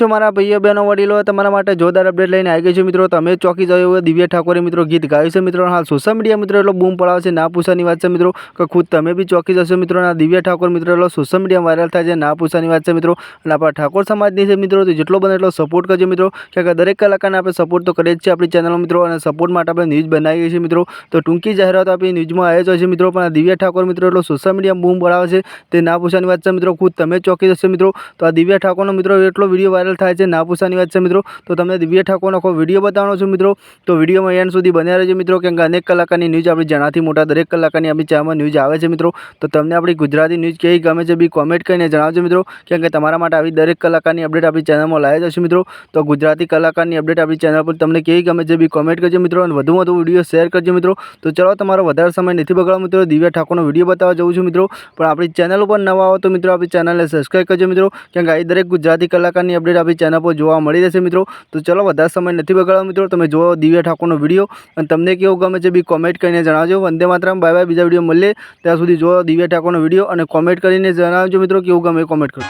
છો મારા ભાઈઓ બહેનો વડીલો તમારા માટે જોરદાર અપડેટ લઈને આવી ગઈ છે મિત્રો. તમે ચોકી જાવ એવું દિવ્ય ઠાકોરે મિત્રો ગીત ગાયું છે મિત્રો. હાલ સોશિયલ મીડિયા મિત્રો એટલો બૂમ પડાવે છે, ના પૂછાની વાત છે મિત્રો, કે ખુદ તમે બી ચોકી જશો મિત્રો. ના દિવ્ય ઠાકોર મિત્રો એટલો સોશિયલ મીડિયા વાયરલ થાય છે, ના પૂછાની વાત છે મિત્રો. અને આપણા ઠાકોર સમાજની છે મિત્રો, તો જેટલો બને એટલો સપોર્ટ કરજો મિત્રો. કે દરેક કલાકારને આપણે સપોર્ટ તો કરીએ જ છીએ આપણી ચેનલો મિત્રો. અને સપોર્ટ માટે આપણે ન્યૂઝ બનાવીએ છીએ મિત્રો. તો ટૂંકી જાહેરાત આપણી ન્યૂઝમાં આવે જ છે મિત્રો. પણ દિવ્ય ઠાકોર મિત્રો એટલો સોશિયલ મીડિયા બૂમ પડાવે છે, તે ના પૂછાની વાત છે મિત્રો. ખુદ તમે ચોકી જશો મિત્રો. તો આ દિવ્ય ઠાકોરનો મિત્રો એટલો વીડિયો વાયરલ થાય છે ના પૂછવાની વાત છે મિત્રો, તો તમને દિવ્ય ઠાકોરનો આખો વીડિયો બતાવવાનો છું મિત્રો. તો વિડીયોમાં એન્ડ સુધી બન્યા રહેજો મિત્રો, કેમ કે અનેક કલાકારની ન્યૂઝ આપણી જણાથી મોટા દરેક કલાકારની આપણી ચેનલમાં ન્યૂઝ આવે છે મિત્રો. તો તમને આપણી ગુજરાતી ન્યૂઝ કેવી ગમે છે બી કોમેન્ટ કરીને જણાવજો મિત્રો, કેમ કે તમારા માટે આવી દરેક કલાકારની અપડેટ આપણી ચેનલમાં લાવી જશે મિત્રો. તો ગુજરાતી કલાકારની અપડેટ આપણી ચેનલ પર તમને કેવી ગમે છે બી કોમેન્ટ કરજો મિત્રો, અને વધુ વધુ વીડિયો શેર કરજો મિત્રો. તો ચલો તમારો વધારે સમય નથી બગાડો મિત્રો, દિવ્ય ઠાકોરનો વીડિયો બતાવવા જઉં છું મિત્રો. પણ આપણી ચેનલ ઉપર નવા આવો તો મિત્રો આપણી ચેનલને સબસ્ક્રાઈબ કરજો મિત્રો, કેમ કે આવી દરેક ગુજરાતી કલાકારની અપડેટ આપણી ચેનલ પર જોવા મળી રહેશે મિત્રો. તો ચલો, વધારે સમય નથી બગાડવા મિત્રો. તમે જુઓ દિવ્ય ઠાકોરનો વીડિયો અને તમને કેવું ગમે છે બી કોમેન્ટ કરીને જણાવજો. વંદે માત્રામાં. બાય બાય બીજા વીડિયો મળીએ. ત્યાં સુધી જુઓ દિવ્ય ઠાકોરનો વીડિયો અને કોમેન્ટ કરીને જણાવજો મિત્રો, કેવું ગમે કોમેન્ટ કરો.